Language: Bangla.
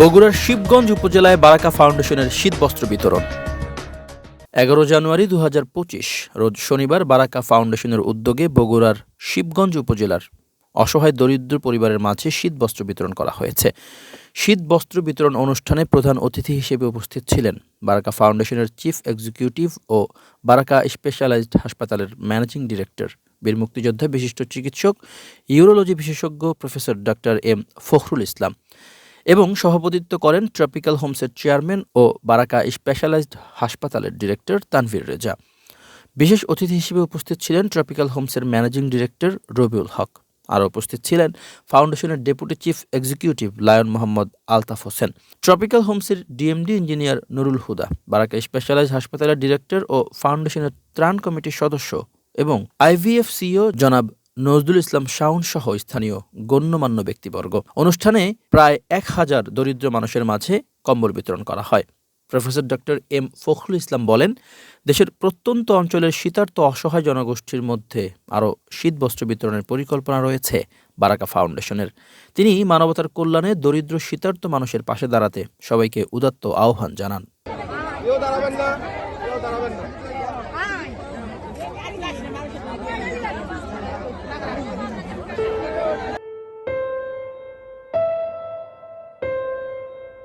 বগুড়ার শিবগঞ্জ উপজেলায় বারাকা ফাউন্ডেশনের শীতবস্ত্র বিতরণ। এগারো জানুয়ারি দু হাজার পঁচিশ, রোজ শনিবার বারাকা ফাউন্ডেশনের উদ্যোগে বগুড়ার শিবগঞ্জ উপজেলার অসহায় দরিদ্র পরিবারের মাঝে শীতবস্ত্র বিতরণ করা হয়েছে। শীতবস্ত্র বিতরণ অনুষ্ঠানে প্রধান অতিথি হিসেবে উপস্থিত ছিলেন বারাকা ফাউন্ডেশনের চিফ এক্সিকিউটিভ ও বারাকা স্পেশালাইজড হাসপাতালের ম্যানেজিং ডিরেক্টর, বীর মুক্তিযোদ্ধা বিশিষ্ট চিকিৎসক, ইউরোলজি বিশেষজ্ঞ professor doctor M Fakhrul Islam. এবং সভাপতিত্ব করেন ট্রপিক্যাল হোমসের চেয়ারম্যান ও বারাকা স্পেশালাইজড হাসপাতালের ডিরেক্টর তানভীর রেজা। বিশেষ অতিথি হিসেবে উপস্থিত ছিলেন ট্রপিক্যাল হোমসের ম্যানেজিং ডিরেক্টর রবিউল হক। আরও উপস্থিত ছিলেন ফাউন্ডেশনের deputy chief executive Lion Mohammad Altaf Hossain. Tropical হোমসের DMD engineer Nurul Huda Baraka specialise হাসপাতালের ডিরেক্টর ও ফাউন্ডেশনের ত্রাণ কমিটির সদস্য এবং আইভিএফ সিও জনাব নজরুল ইসলাম শাওন সহ স্থানীয় গণ্যমান্য ব্যক্তিবর্গ। অনুষ্ঠানে প্রায় এক হাজার দরিদ্র মানুষের মাঝে কম্বল বিতরণ করা হয়। Professor doctor M Fakhrul Islam বলেন, দেশের প্রত্যন্ত অঞ্চলের শীতার্ত অসহায় জনগোষ্ঠীর মধ্যে আরও শীতবস্ত্র বিতরণের পরিকল্পনা রয়েছে বারাকা ফাউন্ডেশনের। তিনি মানবতার কল্যাণে দরিদ্র শীতার্ত মানুষের পাশে দাঁড়াতে সবাইকে উদাত্ত আহ্বান জানান।